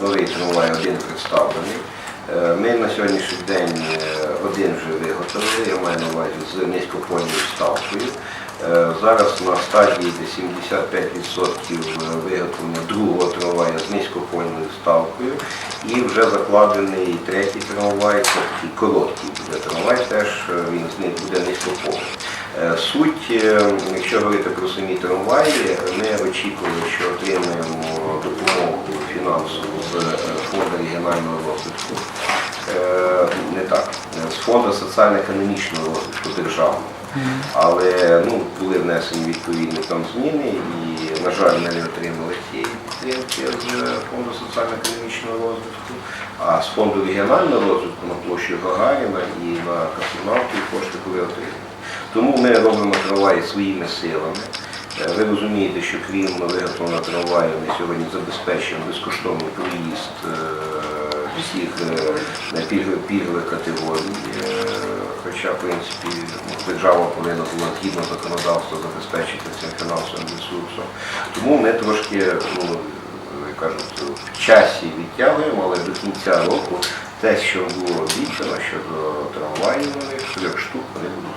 Новий трамвай один представлений. Е, Ми на сьогоднішній день е, один вже виготовили, я маю на увазі з низькопольною вставкою. Е, Зараз на стадії 75% виготовлення другого трамвая з низькопольною вставкою і вже закладений третій трамвай, такий короткий буде трамвай, теж він з них буде низькопольний. Суть, якщо говорити про самі трамваї, ми очікували, що отримаємо фонду регіонального розвитку. Е, Не так, е, з фонду соціально-економічного розвитку державного. Але ну, були внесені відповідні там зміни і, на жаль, ми не отримали цієї підтримки з е, фонду соціально-економічного розвитку. А з фонду регіонального розвитку на площі Гагаріна і на космонавтів кошти були отримані. Тому ми робимо трамваї своїми силами. Е, Ви розумієте, що крім виготовлення трамваю, ми сьогодні забезпечуємо безкоштовний проїзд е, всіх е, пільгових категорій. Хоча, в принципі, держава повинна була згідно законодавства забезпечити цим фінансовим ресурсом. Тому ми трошки, ну, кажуть, в часі відтягуємо, але до кінця року те, що було обіцяно щодо трамваїв трьох штук, вони будуть.